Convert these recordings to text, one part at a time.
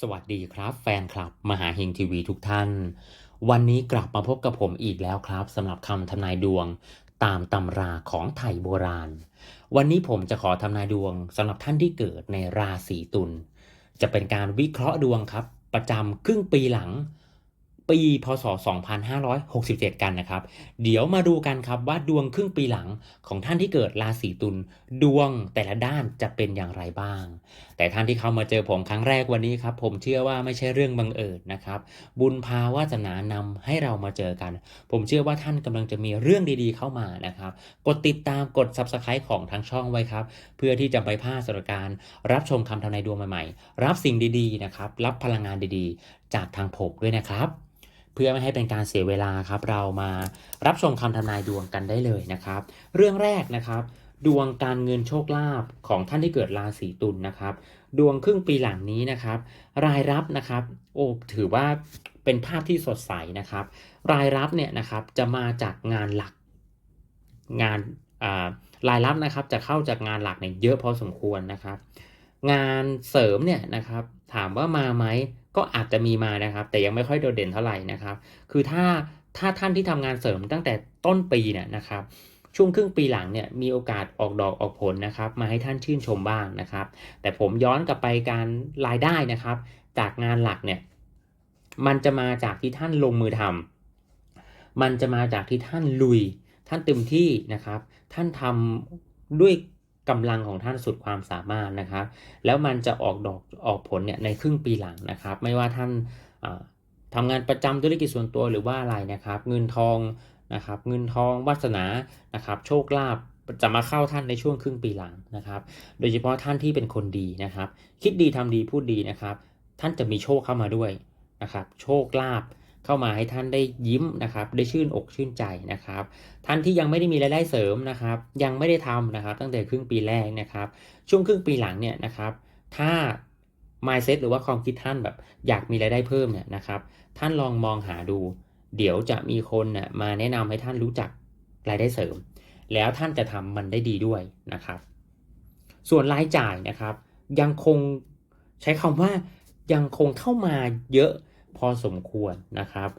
สวัสดีครับแฟนคลับ มหาเฮงทีวีทุกท่าน วันนี้กลับมาพบกับผมอีกแล้วครับสำหรับคำทำนายดวงตามตำราของไทยโบราณ วันนี้ผมจะขอทำนายดวงสำหรับท่านที่เกิดในราศีตุลจะเป็นการวิเคราะห์ดวงครับ ประจำครึ่งปีหลัง ปีพศ 2567 กันนะครับ เดี๋ยวมาดูกันครับว่าดวงครึ่งปีหลังของท่านที่เกิดราศีตุลดวงแต่ละด้านจะเป็นอย่างไรบ้าง แต่ท่านที่เข้ามาเจอผมครั้งแรกวันนี้ครับผมเชื่อว่าไม่ใช่เรื่องบังเอิญนะครับ บุญพาวาสนานำให้เรามาเจอกัน ผมเชื่อว่าท่านกำลังจะมีเรื่องดีๆเข้ามานะครับ กดติดตามกด subscribe ของทางช่องไว้ครับ เพื่อที่จะไม่พลาดสถานการณ์รับชมคำทำนายดวงใหม่ๆ รับสิ่งดีๆนะครับรับพลังงานดีๆ จากทางผมด้วยนะครับ เพื่อไม่ให้เป็นการเสียเวลาครับ เรามารับชมคำทำนายดวงกันได้เลยนะครับ เรื่องแรกนะครับ ดวงการเงินโชคลาภของท่านที่เกิดราศีตุลนะครับ ดวงครึ่งปีหลังนี้นะครับ รายรับนะครับ โอ้ถือว่าเป็นภาพที่สดใสนะครับ รายรับเนี่ยนะครับจะมาจากงานหลักงานรายรับนะครับจะเข้าจากงานหลักเนี่ยเยอะพอสมควรนะครับ งานเสริมเนี่ยนะครับถามว่ามาไหม ก็อาจจะมีมานะครับ แต่ยังไม่ค่อยโดดเด่นเท่าไหร่นะครับ คือถ้าถ้าท่านที่ทำงานเสริมตั้งแต่ต้นปีเนี่ยนะครับช่วงครึ่งปีหลังเนี่ยมีโอกาสออกดอกออกผลนะครับ มาให้ท่านชื่นชมบ้างนะครับ แต่ผมย้อนกลับไปการรายได้นะครับ จากงานหลักเนี่ยมันจะมาจากที่ท่านลงมือทำมันจะมาจากที่ท่านลุย ท่านเต็มที่นะครับ ท่านทำด้วย กำลังของท่านสุดความสามารถนะครับ แล้วมันจะออกดอกออกผลเนี่ยในครึ่งปีหลังนะครับ ไม่ว่าท่านอ่าทำงานประจำธุรกิจส่วนตัวหรือว่าอะไรนะครับ เงินทองนะครับ เงินทองวาสนานะครับ โชคลาภจะมาเข้าท่านในช่วงครึ่งปีหลังนะครับ โดยเฉพาะท่านที่เป็นคนดีนะครับ คิดดีทำดีพูดดีนะครับ ท่านจะมีโชคเข้ามาด้วยนะครับ โชคลาภ เข้ามาให้ท่านได้ยิ้มนะครับได้ชื่นอกชื่นใจนะครับ ท่านที่ยังไม่ได้มีรายได้เสริมนะครับ ยังไม่ได้ทำนะครับ ตั้งแต่ครึ่งปีแรกนะครับ ช่วงครึ่งปีหลังเนี่ยนะครับ ถ้า mindset หรือว่าความคิดท่านแบบอยากมีรายได้เพิ่มเนี่ยนะครับ ท่านลองมองหาดู เดี๋ยวจะมีคนน่ะมาแนะนำให้ท่านรู้จักรายได้เสริม แล้วท่านจะทำมันได้ดีด้วยนะครับ ส่วนรายจ่ายนะครับ ยังคงใช้คำว่ายังคงเข้ามาเยอะ พอสมควรนะครับ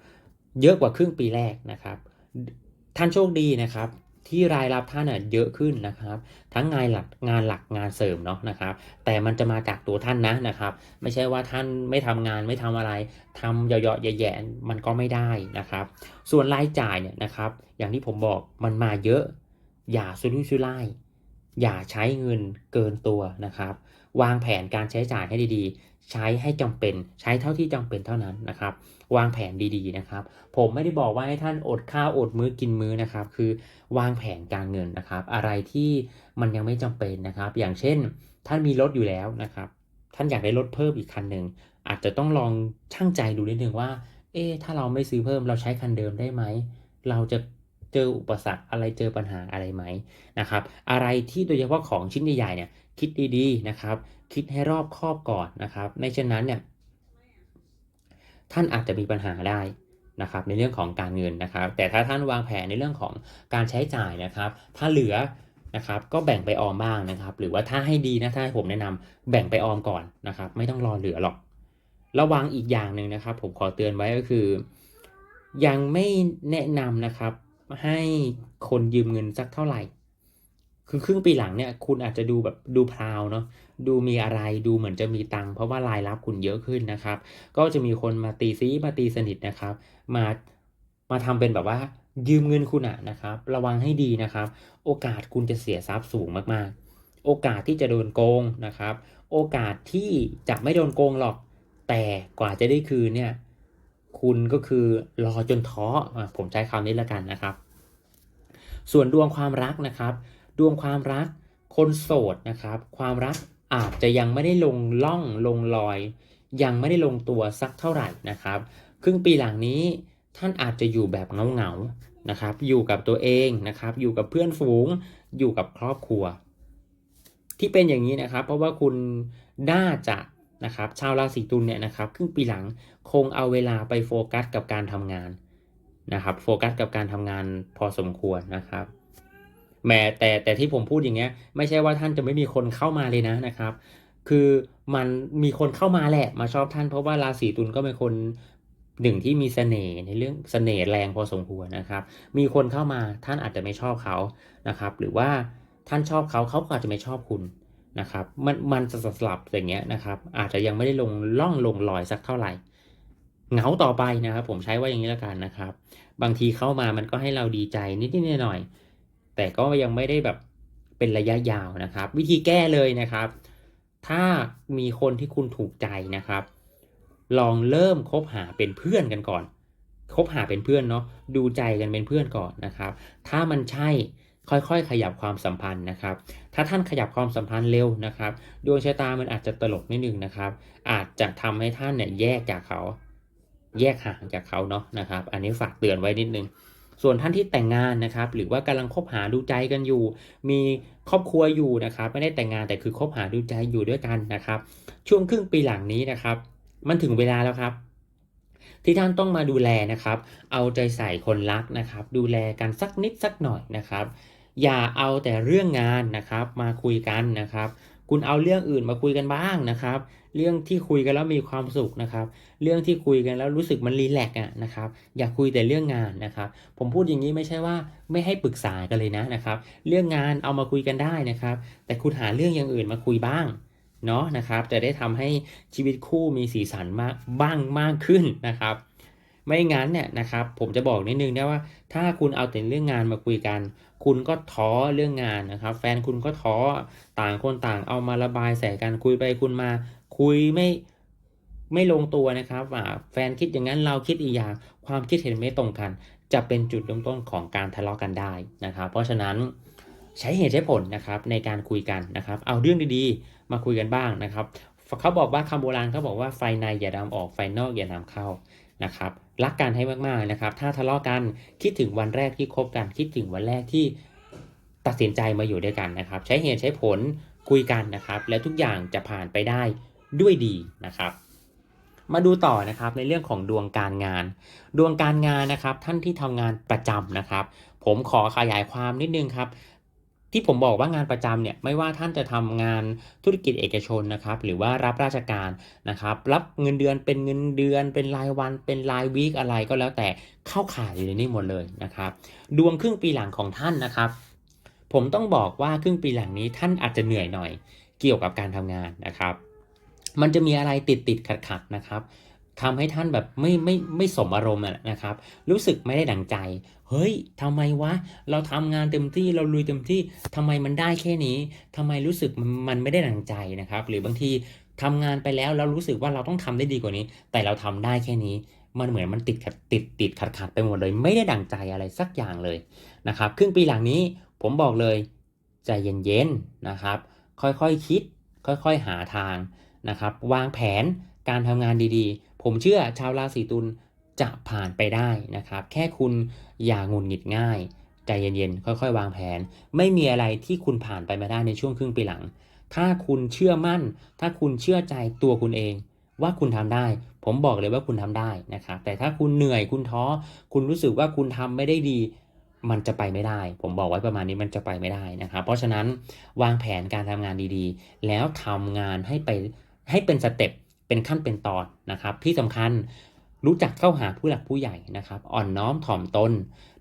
เยอะกว่าครึ่งปีแรกนะครับ ท่านโชคดีนะครับ ที่รายรับท่านน่ะเยอะขึ้นนะครับ ทั้งงานหลักงานหลักงานเสริมเนาะนะครับ แต่มันจะมาจากตัวท่านนะนะครับ ไม่ใช่ว่าท่านไม่ทำงานไม่ทำอะไรทำเยาะๆแย่ๆมันก็ไม่ได้นะครับ ส่วนรายจ่ายเนี่ยนะครับ อย่างที่ผมบอกมันมาเยอะ อย่าสุรุ่ยสุร่ายอย่าใช้เงินเกินตัวนะครับ วางแผนการใช้จ่ายให้ดีๆ ใช้ให้จำเป็นใช้เท่าที่จำเป็นเท่านั้นนะครับ วางแผนดีๆนะครับ ผมไม่ได้บอกว่าให้ท่านอดข้าวอดมื้อกินมื้อนะครับ คือวางแผนการเงินนะครับ อะไรที่มันยังไม่จำเป็นนะครับ อย่างเช่น ท่านมีรถอยู่แล้วนะครับ ท่านอยากได้รถเพิ่มอีกคันหนึ่งอาจจะต้องลองชั่งใจดูนิดนึงว่า เอ๊ถ้าเราไม่ซื้อเพิ่มเราใช้คันเดิมได้ไหมเราจะ เจออุปสรรคอะไรเจอปัญหาอะไรไหมนะครับ อะไรที่โดยเฉพาะของชิ้นใหญ่ๆเนี่ยคิดดีๆนะครับ คิดให้รอบคอบก่อนนะครับ ในเช่นนั้นเนี่ยท่านอาจจะมีปัญหาได้นะครับ ในเรื่องของการเงินนะครับ แต่ถ้าท่านวางแผนในเรื่องของการใช้จ่ายนะครับ ถ้าเหลือนะครับก็แบ่งไปออมบ้างนะครับ หรือว่าถ้าให้ดีนะถ้าให้ผมแนะนำแบ่งไปออมก่อนนะครับ ไม่ต้องรอเหลือหรอก ระวังอีกอย่างหนึ่งนะครับ ผมขอเตือนไว้ก็คือ ยังไม่แนะนำนะครับ ให้คนยืมเงินสักเท่าไหร่ คือครึ่งปีหลังเนี่ย คุณอาจจะดูแบบดูพราวเนาะ ดูมีอะไร ดูเหมือนจะมีตังค์ เพราะว่ารายรับคุณเยอะขึ้นนะครับ ก็จะมีคนมาตีซีมาตีสนิทนะครับ มา มาทำเป็นแบบว่า ยืมเงินคุณอะนะครับ ระวังให้ดีนะครับ โอกาสคุณจะเสียทรัพย์สูงมากๆ โอกาสที่จะโดนโกงนะครับ โอกาสที่จะไม่โดนโกงหรอก แต่กว่าจะได้คืนเนี่ย คุณก็คือรอจนท้ออผมใช้คำนี้แล้วกันนะครับ ส่วนดวงความรักนะครับ ดวงความรักคนโสดนะครับ ความรักอาจจะยังไม่ได้ลงล่องลงรอย ยังไม่ได้ลงตัวสักเท่าไหร่นะครับ ครึ่งปีหลังนี้ท่านอาจจะอยู่แบบเงาๆนะครับ อยู่กับตัวเองนะครับ อยู่กับเพื่อนฝูง อยู่กับครอบครัว ที่เป็นอย่างนี้นะครับ เพราะว่าคุณน่าจะ นะครับชาวราศีตุลเนี่ยนะครับครึ่งปีหลังคงเอาเวลาไปโฟกัสกับการทำงานนะครับโฟกัสกับการทำงานพอสมควรนะครับแม้แต่แต่ที่ผมพูดอย่างเงี้ยไม่ใช่ว่าท่านจะไม่มีคนเข้ามาเลยนะนะครับ คือมันมีคนเข้ามาแหละมาชอบท่านเพราะว่าราศีตุลก็เป็นคนหนึ่งที่มีเสน่ห์ในเรื่องเสน่ห์แรงพอสมควรนะครับ มีคนเข้ามาท่านอาจจะไม่ชอบเขานะครับ หรือว่าท่านชอบเขาเขาก็อาจจะไม่ชอบคุณ นะครับมันมันจะสลับอย่างเงี้ยนะครับ อาจจะยังไม่ได้ลงล่องลงรอยสักเท่าไหร่เหงาต่อไปนะครับ ผมใช้ว่าอย่างนี้แล้วกันนะครับ บางทีเข้ามามันก็ให้เราดีใจนิดๆหน่อยๆแต่ก็ยังไม่ได้แบบเป็นระยะยาวนะครับ วิธีแก้เลยนะครับ ถ้ามีคนที่คุณถูกใจนะครับ ลองเริ่มคบหาเป็นเพื่อนกันก่อนคบหาเป็นเพื่อนเนาะดูใจกันเป็นเพื่อนก่อนนะครับ ถ้ามันใช่ ค่อยๆ ขยับความสัมพันธ์นะครับ ถ้าท่านขยับความสัมพันธ์เร็วนะครับ ดวงชะตามันอาจจะตลกนิดนึงนะครับ อาจจะทำให้ท่านเนี่ยแยกจากเขา แยกห่างจากเขาเนาะนะครับ อันนี้ฝากเตือนไว้นิดนึง ส่วนท่านที่แต่งงานนะครับ หรือว่ากำลังคบหาดูใจกันอยู่ มีครอบครัวอยู่นะครับ ไม่ได้แต่งงานแต่คือคบหาดูใจอยู่ด้วยกันนะครับ ช่วงครึ่งปีหลังนี้นะครับ มันถึงเวลาแล้วครับที่ท่านต้องมาดูแลนะครับ เอาใจใส่คนรักนะครับ ดูแลกันสักนิดสักหน่อยนะครับ อย่าเอาแต่เรื่องงานนะครับมาคุยกันนะครับ คุณเอาเรื่องอื่นมาคุยกันบ้างนะครับ เรื่องที่คุยกันแล้วมีความสุขนะครับ เรื่องที่คุยกันแล้วรู้สึกมันรีแลกซ์อะนะครับ อย่าคุยแต่เรื่องงานนะครับ ผมพูดอย่างนี้ไม่ใช่ว่าไม่ให้ปรึกษากันเลยนะนะครับ เรื่องงานเอามาคุยกันได้นะครับ แต่คุณหาเรื่องอย่างอื่นมาคุยบ้างเนาะนะครับ จะได้ทำให้ชีวิตคู่มีสีสันมากบ้างมากขึ้นนะครับ ไม่งั้นเนี่ยนะครับผมจะบอกนิดนึงนะว่า ถ้าคุณเอาแต่เรื่องงานมาคุยกัน คุณก็ท้อเรื่องงานนะครับ แฟนคุณก็ท้อต่างคนต่างเอามาระบายใส่กันคุยไปคุณมา คุยไม่ไม่ลงตัวนะครับแฟนคิดอย่างนั้นเราคิดอีกอย่าง ความคิดเห็นไม่ตรงกัน จะเป็นจุดเริ่มต้นของการทะเลาะกันได้นะครับ เพราะฉะนั้นใช้เหตุใช้ผลนะครับในการคุยกันนะครับ เอาเรื่องดีๆ มาคุยกันบ้างนะครับเขาบอกว่าคำโบราณเขาบอกว่าไฟในอย่าดำออกไฟนอกอย่านำเข้า นะครับรักกันให้มากๆนะครับ ถ้าทะเลาะกันคิดถึงวันแรกที่คบกัน คิดถึงวันแรกที่ตัดสินใจมาอยู่ด้วยกันนะครับ ใช้เหตุใช้ผลคุยกันนะครับ และทุกอย่างจะผ่านไปได้ด้วยดีนะครับ มาดูต่อนะครับในเรื่องของดวงการงาน ดวงการงานนะครับ ท่านที่ทำงานประจำนะครับ ผมขอขยายความนิดนึงครับ ที่ผมบอกว่างานประจำเนี่ยไม่ว่าท่านจะทำงานธุรกิจเอกชนนะครับหรือว่ารับราชการนะครับรับเงินเดือนเป็นเงินเดือน เป็นรายวัน เป็นรายวีคอะไรก็แล้วแต่เข้าข่ายอยู่ในนี้หมดเลยนะครับ ดวงครึ่งปีหลังของท่านนะครับ ผมต้องบอกว่าครึ่งปีหลังนี้ท่านอาจจะเหนื่อยหน่อย เกี่ยวกับการทำงานนะครับ มันจะมีอะไรติดติดขัดขัดนะครับ ทำให้ท่านแบบไม่ไม่ไม่สมอารมณ์นะครับ รู้สึกไม่ได้ดังใจ เฮ้ยทำไมวะ เราทำงานเต็มที่เราลุยเต็มที่ทำไมมันได้แค่นี้ทำไมรู้สึกมันไม่ได้ดังใจนะครับ หรือบางทีทำงานไปแล้วเรารู้สึกว่าเราต้องทำได้ดีกว่านี้ แต่เราทำได้แค่นี้ มันเหมือนมันติดขัดติดติดขัดขัดไปหมดเลย ไม่ได้ดังใจอะไรสักอย่างเลยนะครับ ครึ่งปีหลังนี้ผมบอกเลยใจเย็นๆนะครับ ค่อยๆคคิด ค่อยๆหาทางนะครับ วางแผนการทำงานดีๆ ผมเชื่อชาวราศีตุลจะผ่านไปได้นะครับ แค่คุณอย่างงุนหงิดง่าย ใจเย็นๆ ค่อยๆ วางแผน ไม่มีอะไรที่คุณผ่านไปไม่ได้ในช่วงครึ่งปีหลัง ถ้าคุณเชื่อมั่น ถ้าคุณเชื่อใจตัวคุณเองว่าคุณทำได้ ผมบอกเลยว่าคุณทำได้นะครับ แต่ถ้าคุณเหนื่อยคุณท้อ คุณรู้สึกว่าคุณทำไม่ได้ดี มันจะไปไม่ได้ ผมบอกไว้ประมาณนี้มันจะไปไม่ได้นะครับ เพราะฉะนั้นวางแผนการทำงานดีๆ แล้วทำงานให้ไปให้เป็นสเต็ป เป็นขั้นเป็นตอนนะครับ ที่สำคัญรู้จักเข้าหาผู้หลักผู้ใหญ่นะครับ อ่อนน้อมถ่อมตน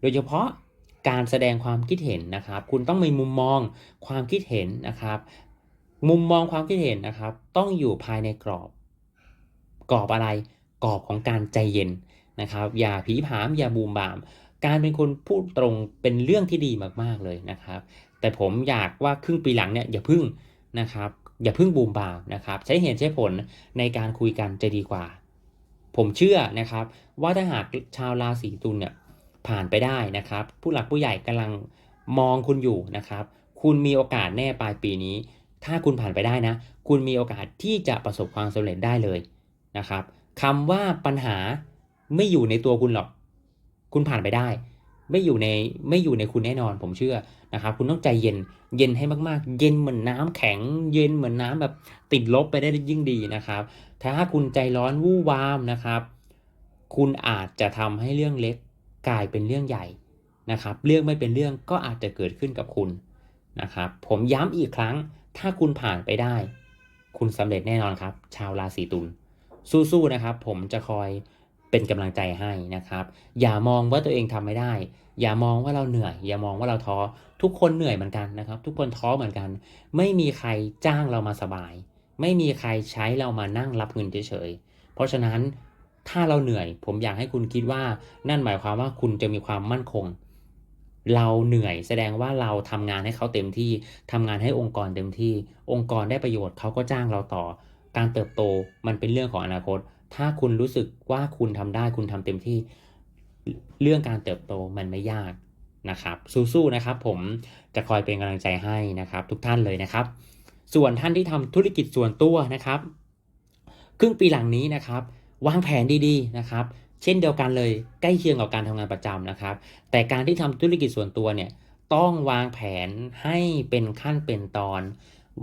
โดยเฉพาะการแสดงความคิดเห็นนะครับ คุณต้องมีมุมมองความคิดเห็นนะครับ มุมมองความคิดเห็นนะครับ ต้องอยู่ภายในกรอบ กรอบอะไรกรอบของการใจเย็นนะครับ อย่าผีผามอย่าบูมบาม การเป็นคนพูดตรงเป็นเรื่องที่ดีมากๆเลยนะครับ แต่ผมอยากว่าครึ่งปีหลังเนี่ยอย่าพึ่งนะครับ อย่าพึ่งบูมบามนะครับ ใช้เหตุใช้ผลในการคุยกันจะดีกว่า ผมเชื่อนะครับ ว่าถ้าหากชาวราศีตุลเนี่ยผ่านไปได้นะครับ ผู้หลักผู้ใหญ่กำลังมองคุณอยู่นะครับ คุณมีโอกาสแน่ปลายปีนี้ ถ้าคุณผ่านไปได้นะ คุณมีโอกาสที่จะประสบความสำเร็จได้เลยนะครับคำว่าปัญหาไม่อยู่ในตัวคุณหรอก คุณผ่านไปได้ ไม่อยู่ในไม่อยู่ในคุณแน่นอน ผมเชื่อนะครับคุณต้องใจเย็นเย็นให้มากๆ เย็นเหมือนน้ำแข็ง เย็นเหมือนน้ำแบบติดลบไปได้ยิ่งดีนะครับ ถ้าคุณใจร้อนวู่วามนะครับ คุณอาจจะทำให้เรื่องเล็กกลายเป็นเรื่องใหญ่นะครับ เรื่องไม่เป็นเรื่องก็อาจจะเกิดขึ้นกับคุณนะครับ ผมย้ำอีกครั้ง ถ้าคุณผ่านไปได้ คุณสำเร็จแน่นอนครับ ชาวราศีตุลสู้ๆนะครับ ผมจะคอย เป็นกำลังใจให้นะครับ อย่ามองว่าตัวเองทำไม่ได้ อย่ามองว่าเราเหนื่อย อย่ามองว่าเราท้อทุกคนเหนื่อยเหมือนกันนะครับ ทุกคนท้อเหมือนกัน ไม่มีใครจ้างเรามาสบาย ไม่มีใครใช้เรามานั่งรับเงินเฉยๆเพราะฉะนั้นถ้าเราเหนื่อย ผมอยากให้คุณคิดว่านั่นหมายความว่าคุณจะมีความมั่นคง เราเหนื่อยแสดงว่าเราทำงานให้เขาเต็มที่ทำงานให้องค์กรเต็มที่ องค์กรได้ประโยชน์เขาก็จ้างเราต่อ การเติบโตมันเป็นเรื่องของอนาคต ถ้าคุณรู้สึกว่าคุณทำได้คุณทำเต็มที่เรื่องการเติบโตมันไม่ยากนะครับ สู้ๆนะครับ ผมจะคอยเป็นกำลังใจให้นะครับ ทุกท่านเลยนะครับ ส่วนท่านที่ทำธุรกิจส่วนตัวนะครับ ครึ่งปีหลังนี้นะครับ วางแผนดีๆนะครับ เช่นเดียวกันเลยใกล้เคียงกับการทำงานประจำนะครับ แต่การที่ทำธุรกิจส่วนตัวเนี่ยต้องวางแผนให้เป็นขั้นเป็นตอน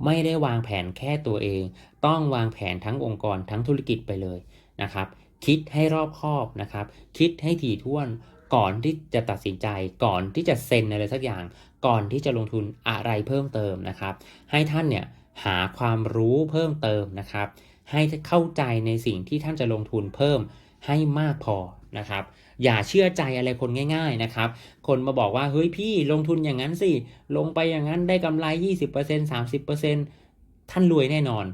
ไม่ได้วางแผนแค่ตัวเอง ต้องวางแผนทั้งองค์กรทั้งธุรกิจไปเลย นะครับ คิดให้รอบคอบนะครับ คิดให้ถี่ถ้วนก่อนที่จะตัดสินใจ ก่อนที่จะเซ็นอะไรสักอย่าง ก่อนที่จะลงทุนอะไรเพิ่มเติมนะครับ ให้ท่านเนี่ยหาความรู้เพิ่มเติมนะครับ ให้เข้าใจในสิ่งที่ท่านจะลงทุนเพิ่มให้มากพอนะครับ อย่าเชื่อใจอะไรคนง่าย ๆนะครับ คนมาบอกว่าเฮ้ยพี่ลงทุนอย่างนั้นสิ ลงไปอย่างนั้นได้กำไร 20% 30%ท่านรวยแน่นอน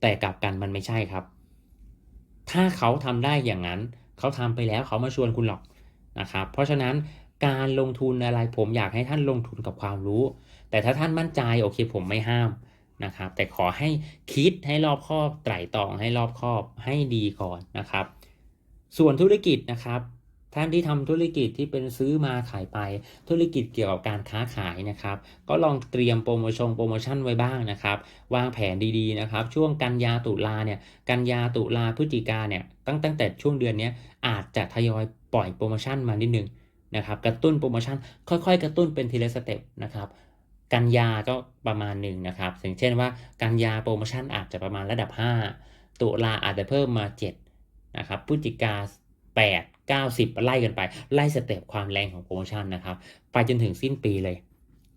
แต่กลับกันมันไม่ใช่ครับ ถ้าเขาทำได้อย่างนั้น เขาทำไปแล้วเขามาชวนคุณหรอกนะครับ เพราะฉะนั้นการลงทุนอะไรผมอยากให้ท่านลงทุนกับความรู้ แต่ถ้าท่านมั่นใจโอเคผมไม่ห้ามนะครับ แต่ขอให้คิดให้รอบคอบไตร่ตรองให้รอบคอบให้ดีก่อนนะครับ ส่วนธุรกิจนะครับ ท่านที่ทำธุรกิจที่เป็นซื้อมาขายไป ธุรกิจเกี่ยวกับการค้าขายนะครับ ก็ลองเตรียมโปรโมชั่นโปรโมชั่นไว้บ้างนะครับ วางแผนดีๆนะครับ ช่วงกันยาตุลาเนี่ย กันยาตุลาพฤศจิกาเนี่ย ตั้งตั้งแต่ช่วงเดือนนี้อาจจะทยอยปล่อยโปรโมชั่นมานิดนึงนะครับ กระตุ้นโปรโมชั่น ค่อยๆ กระตุ้นเป็นทีละสเต็ปนะครับกันยาก็ประมาณหนึ่งนะครับอย่างเช่นว่ากันยาโปรโมชั่นอาจจะประมาณระดับ 5 ตุลาอาจจะเพิ่มมา 7 นะครับพฤศจิกา 8 90 ไล่กันไป ไล่สเต็ปความแรงของโปรโมชั่นนะครับ ไปจนถึงสิ้นปีเลย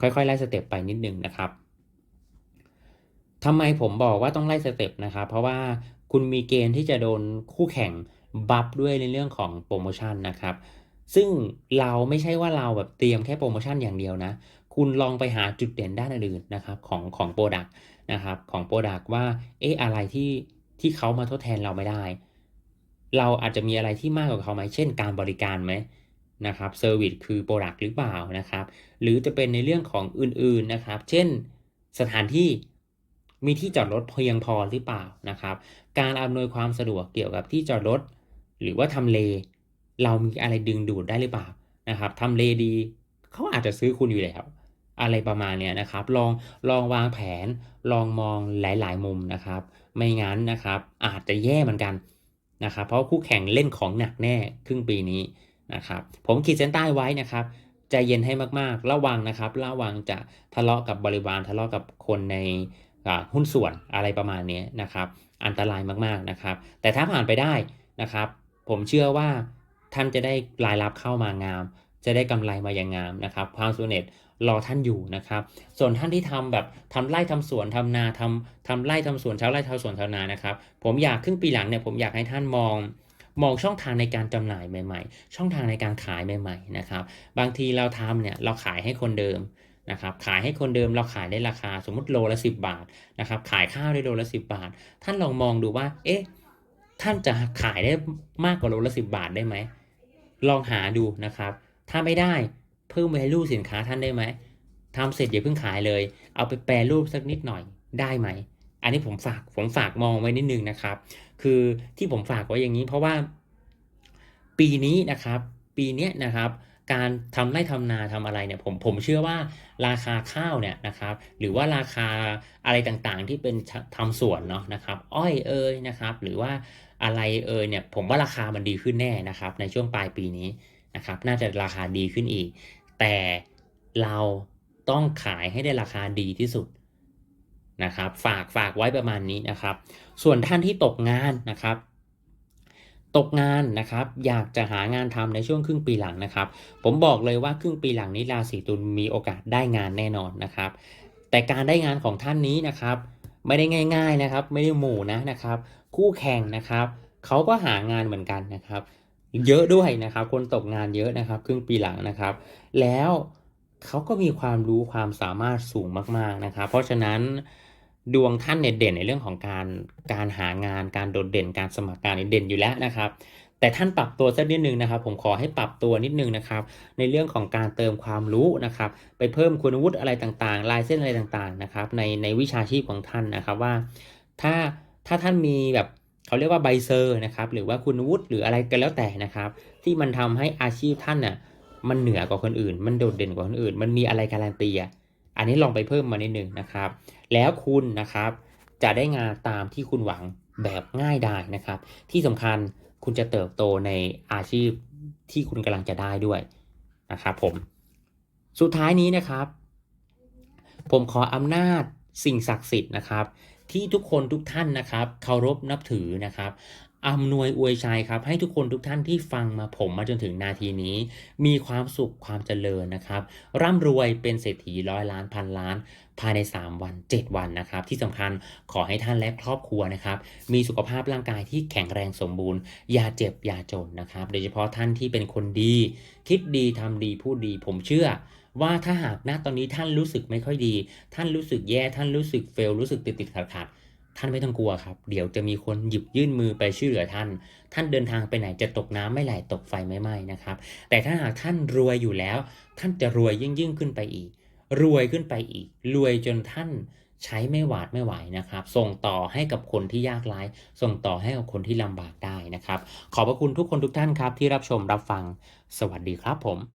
ค่อยๆ ไล่สเต็ปไปนิดนึงนะครับทำไมผมบอกว่าต้องไล่สเต็ปนะครับ เพราะว่าคุณมีเกณฑ์ที่จะโดนคู่แข่งบัฟด้วยในเรื่องของโปรโมชั่นนะครับ ซึ่งเราไม่ใช่ว่าเราแบบเตรียมแค่โปรโมชั่นอย่างเดียวนะ คุณลองไปหาจุดเด่นด้านอื่นนะครับของของโปรดักนะครับของโปรดักว่าเอ๊ะอะไรที่ที่เขามาทดแทนเราไม่ได้ เราอาจจะมีอะไรที่มากกว่าเขาไหมเช่น การบริการไหมนะครับเซอร์วิสคือโปรดักต์หรือเปล่านะครับ หรือจะเป็นในเรื่องของอื่นๆนะครับ เช่นสถานที่มีที่จอดรถเพียงพอหรือเปล่านะครับ การอำนวยความสะดวกเกี่ยวกับที่จอดรถ หรือว่าทำเล เรามีอะไรดึงดูดได้หรือเปล่านะครับทำเลดีเขาอาจจะซื้อคุณอยู่แล้ว อะไรประมาณเนี้ยนะครับ ลองลองวางแผนลองมองหลาย ๆ มุมนะครับ ไม่งั้นนะครับ อาจจะแย่เหมือนกัน นะครับเพราะคู่แข่งเล่นของหนักแน่ครึ่งปีนี้นะครับผมขีดเส้นใต้ไว้นะครับใจเย็นให้มากๆ ระวังนะครับ ระวังจะทะเลาะกับบริวารทะเลาะกับคนในหุ้นส่วนอะไรประมาณนี้นะครับ อันตรายมากๆนะครับ แต่ถ้าผ่านไปได้นะครับ ผมเชื่อว่าท่านจะได้รายรับเข้ามางาม จะได้กำไรมาอย่างงามนะครับความสุเน็ต รอท่านอยู่นะครับ ส่วนท่านที่ทำแบบทำไร่ทำสวนทำนาทำทำไร่ทำสวนชาวไร่ชาวสวนชาวนานะครับ ผมอยากครึ่งปีหลังเนี่ยผมอยากให้ท่านมองมองช่องทางในการจำหน่ายใหม่ ๆ ช่องทางในการขายใหม่ๆนะครับ บางทีเราทำเนี่ยเราขายให้คนเดิมนะครับขายให้คนเดิมเราขายได้ราคาสมมติโลละ 10 บาทนะครับขายข้าวได้โลละ 10 บาท ท่านลองมองดูว่า เอ๊ะท่านจะขายได้มากกว่าโลละ 10 บาทได้ไหมลองหาดูนะครับ ถ้าไม่ได้ เพิ่ม value สินค้าท่านได้ไหมทำเสร็จอย่าเพิ่งขายเลย เอาไปแปรรูปสักนิดหน่อยได้ไหม อันนี้ผมฝากผมฝากมองไว้นิดนึงนะครับ คือที่ผมฝากไว้อย่างนี้เพราะว่า ปีนี้นะครับ ปีนี้นะครับ การทำไร่ทำนาทำอะไรเนี่ยผมผมเชื่อว่าราคาข้าวเนี่ยนะครับ หรือว่าราคาอะไรต่างๆที่เป็นทำสวนเนาะนะครับ อ้อยเอ่ยนะครับ หรือว่าอะไรเอ่ยเนี่ย ผมว่าราคามันดีขึ้นแน่นะครับ ในช่วงปลายปีนี้นะครับ น่าจะราคาดีขึ้นอีก แต่เราต้องขายให้ได้ราคาดีที่สุดนะครับ ฝากฝากไว้ประมาณนี้นะครับ ส่วนท่านที่ตกงานนะครับ ตกงานนะครับ อยากจะหางานทำในช่วงครึ่งปีหลังนะครับ ผมบอกเลยว่าครึ่งปีหลังนี้ราศีตุลมีโอกาสได้งานแน่นอนนะครับ แต่การได้งานของท่านนี้นะครับ ไม่ได้ง่าย ๆนะครับ ไม่ได้หมู่นะนะครับ คู่แข่งนะครับเขาก็หางานเหมือนกันนะครับ เยอะด้วยนะครับ คนตกงานเยอะนะครับ ครึ่งปีหลังนะครับ แล้วเขาก็มีความรู้ความสามารถสูงมากๆนะครับ เพราะฉะนั้นดวงท่านเนี่ยเด่นในเรื่องของการการหางานการโดดเด่นการสมัครงานเนี่ยเด่นอยู่แล้วนะครับ แต่ท่านปรับตัวสักนิดนึงนะครับ ผมขอให้ปรับตัวนิดนึงนะครับ ในเรื่องของการเติมความรู้นะครับ ไปเพิ่มคุณวุฒิอะไรต่างๆ ลายเส้นอะไรต่างๆนะครับ ในในวิชาชีพของท่านนะครับว่า ถ้าถ้าท่านมีแบบ เขาเรียกว่าใบเซอร์นะครับ หรือว่าคุณวุฒิหรืออะไรก็แล้วแต่นะครับ ที่มันทำให้อาชีพท่านน่ะมันเหนือกว่าคนอื่น มันโดดเด่นกว่าคนอื่น มันมีอะไรการันตีอะอันนี้ลองไปเพิ่มมานิดนึงนะครับ แล้วคุณนะครับจะได้งานตามที่คุณหวังแบบง่ายดายนะครับ ที่สำคัญคุณจะเติบโตในอาชีพที่คุณกำลังจะได้ด้วยนะครับผมสุดท้ายนี้นะครับ ผมขออำนาจสิ่งศักดิ์สิทธิ์นะครับ ที่ทุกคนทุกท่านนะครับเคารพนับถือนะครับ อำนวยอวยชัยครับ ให้ทุกคนทุกท่านที่ฟังมาผมมาจนถึงนาทีนี้ มีความสุขความเจริญนะครับ ร่ำรวยเป็นเศรษฐีร้อยล้านพันล้าน ภายใน 3 วัน 7 วันนะครับ ที่สำคัญขอให้ท่านและครอบครัวนะครับ มีสุขภาพร่างกายที่แข็งแรงสมบูรณ์ อย่าเจ็บอย่าจนนะครับ โดยเฉพาะท่านที่เป็นคนดี คิดดีทำดีพูดดีผมเชื่อว่าถ้าหากณตอนนี้ท่านรู้สึกไม่ค่อยดี ท่านรู้สึกแย่ท่านรู้สึกเฟลรู้สึกติดติดขัดขัด ท่านไม่ต้องกลัวครับ เดี๋ยวจะมีคนหยิบยื่นมือไปช่วยเหลือท่าน ท่านเดินทางไปไหนจะตกน้ำไม่ไหลตกไฟไม่ไหม้นะครับ แต่ถ้าหากท่านรวยอยู่แล้ว ท่านจะรวยยิ่งยิ่งขึ้นไปอีก รวยขึ้นไปอีก รวยจนท่านใช้ไม่หวาดไม่ไหวนะครับ ส่งต่อให้กับคนที่ยากไร้ส่งต่อให้กับคนที่ลำบากได้นะครับ ขอบพระคุณทุกคนทุกท่านครับที่รับชมรับฟัง สวัสดีครับผม